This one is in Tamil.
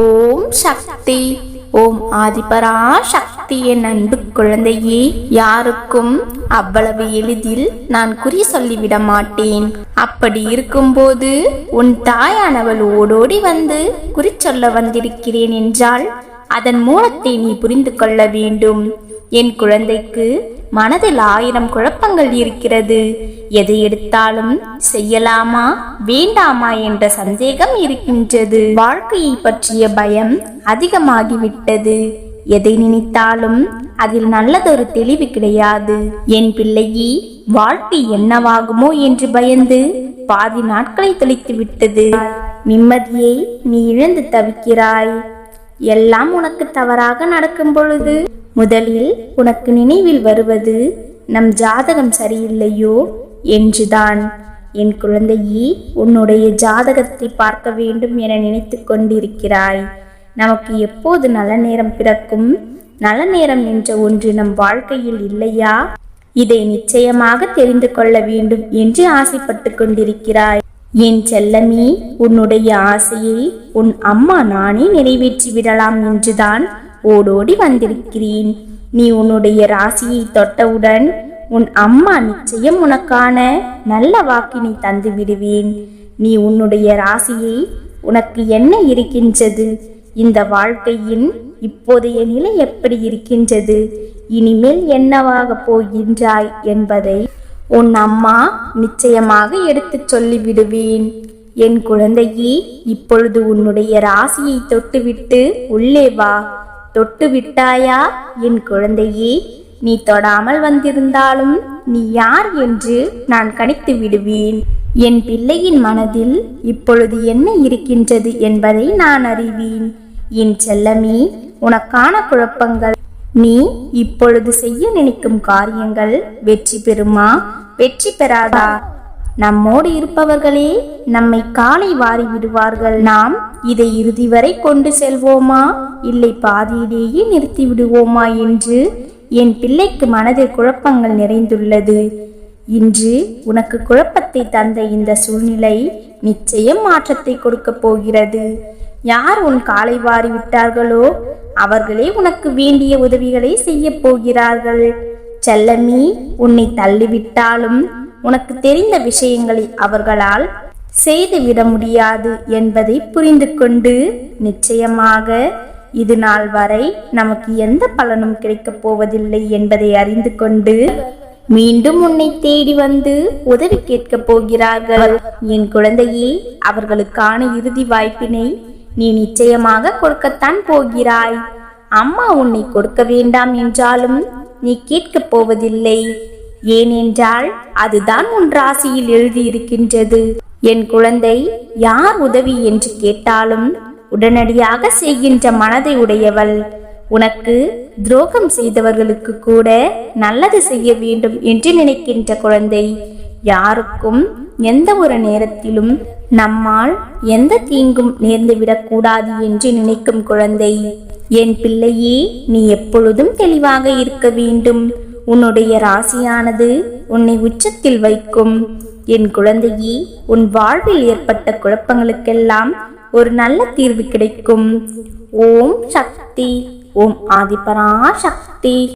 ஓம் சக்தி. ஓம் ஆதிபரா சக்தி என் அன்பு குழந்தையே யாருக்கும் அவ்வளவு எளிதில் நான் குறி சொல்லிவிட மாட்டேன். அப்படி இருக்கும்போது உன் தாயானவள் ஓடோடி வந்து குறி சொல்ல வந்திருக்கிறேன் என்றால் அதன் மூலத்தை நீ புரிந்து கொள்ள வேண்டும். என் குழந்தைக்கு மனதில் ஆயிரம் குழப்பங்கள் இருக்கிறது. எதை எடுத்தாலும் செய்யலாமா வேண்டாமா என்ற சந்தேகம் இருக்கின்றது. வாழ்க்கையை பற்றிய பயம் அதிகமாகிவிட்டது. எதை நினைத்தாலும் அதில் நல்லதொரு தெளிவு கிடையாது. என் பிள்ளையே வாழ்க்கை என்னவாகுமோ என்று பயந்து பாதி நாட்களை தொலைத்து விட்டது நிம்மதியை நீ இழந்து தவிக்கிறாய். எல்லாம் உனக்கு தவறாக நடக்கும் பொழுது. முதலில் உனக்கு நினைவில் வருவது நம் ஜாதகம் சரியில்லையோ? என்றுதான். என் குழந்தையே உன்னுடைய ஜாதகத்தை பார்க்க வேண்டும் என நினைத்து கொண்டிருக்கிறாய். நமக்கு எப்போது நல்ல நேரம் பிறக்கும்? நல்ல நேரம் என்ற ஒன்று நம் வாழ்க்கையில் இல்லையா? இதை நிச்சயமாக தெரிந்து கொள்ள வேண்டும் என்று ஆசைப்பட்டு கொண்டிருக்கிறாய். என் செல்லமே உன்னுடைய ஆசையை உன் அம்மா நானே நிறைவேற்றி விடலாம் என்றுதான் ஓடோடி வந்திருக்கிறேன். நீ உன்னுடைய ராசியை தொட்டவுடன் உன் அம்மா நிச்சயம் உனக்கான நல்ல வாக்கினை தந்து விடுவேன். நீ உன்னுடைய ராசியை உனக்கு என்ன இருக்கின்றது? இந்த வாழ்க்கையின் இப்போதைய நிலை எப்படி இருக்கின்றது? இனிமேல் என்னவாக போகின்றாய் என்பதை உன் அம்மா நிச்சயமாக எடுத்துச் சொல்லி விடுவேன் என் குழந்தையே இப்பொழுது உன்னுடைய ராசியை தொட்டுவிட்டு உள்ளே வா. தொட்டு விட்டாயா என் குழந்தையே? நீ தொடாமல் வந்திருந்தாலும் நீ யார் என்று நான் கணித்து விடுவேன். என் பிள்ளையின் மனதில் இப்பொழுது என்ன இருக்கின்றது என்பதை நான் அறிவேன். என் செல்லமே உனக்கான குழப்பங்கள் நீ இப்பொழுது செய்ய நினைக்கும் காரியங்கள் வெற்றி பெறுமா? வெற்றி பெறாதா? நம்மோடு இருப்பவர்களே நம்மை காலை வாரி விடுவார்கள். நாம் இதை இறுதி வரை கொண்டு செல்வோமா? இல்லை பாதியிலேயே நிறுத்தி விடுவோமா என்று என் பிள்ளைக்கு மனதில் குழப்பங்கள் நிறைந்துள்ளது. இன்று உனக்கு குழப்பத்தை தந்த இந்த சூழ்நிலை நிச்சயம் மாற்றத்தை கொடுக்கப் போகிறது. யார் உன் காலை வாரி விட்டார்களோ அவர்களே உனக்கு வேண்டிய உதவிகளை செய்ய போகிறார்கள். செல்லமி உன்னை தள்ளிவிட்டாலும் உனக்கு தெரிந்த விஷயங்களை அவர்களால் செய்துவிட முடியாது என்பதை புரிந்து கொண்டு நிச்சயமாக இது நாள் வரை நமக்கு எந்த பலனும் கிடைக்கப் போவதில்லை என்பதை அறிந்து கொண்டு மீண்டும் உன்னை தேடி வந்து உதவி கேட்கப் போகிறார்கள். என் குழந்தையே அவர்களுக்கான இறுதி வாய்ப்பினை நீ நிச்சயமாக கொடுக்கத்தான் போகிறாய். அம்மா உன்னை கொடுக்க வேண்டாம் என்றாலும் நீ கேட்கப் போவதில்லை. ஏனென்றால் அதுதான் உன் ராசியில் எழுதியிருக்கின்றது. என் குழந்தை யார் உதவி என்று கேட்டாலும் உடனடியாக செய்கின்ற மனதை உடையவள். உனக்கு துரோகம் செய்தவர்களுக்கு கூட நல்லது செய்ய வேண்டும் என்று நினைக்கின்ற குழந்தை. யாருக்கும் எந்த ஒரு நேரத்திலும் நம்மால் எந்த தீங்கும் நேர்ந்துவிடக் கூடாது என்று நினைக்கும் குழந்தை. என் பிள்ளையே நீ எப்பொழுதும் தெளிவாக இருக்க வேண்டும். உன்னுடைய ராசியானது உன்னை உச்சத்தில் வைக்கும். என் குழந்தையே உன் வாழ்வில் ஏற்பட்ட குழப்பங்களுக்கெல்லாம் ஒரு நல்ல தீர்வு கிடைக்கும். ஓம் சக்தி ஓம் ஆதிபரா சக்தி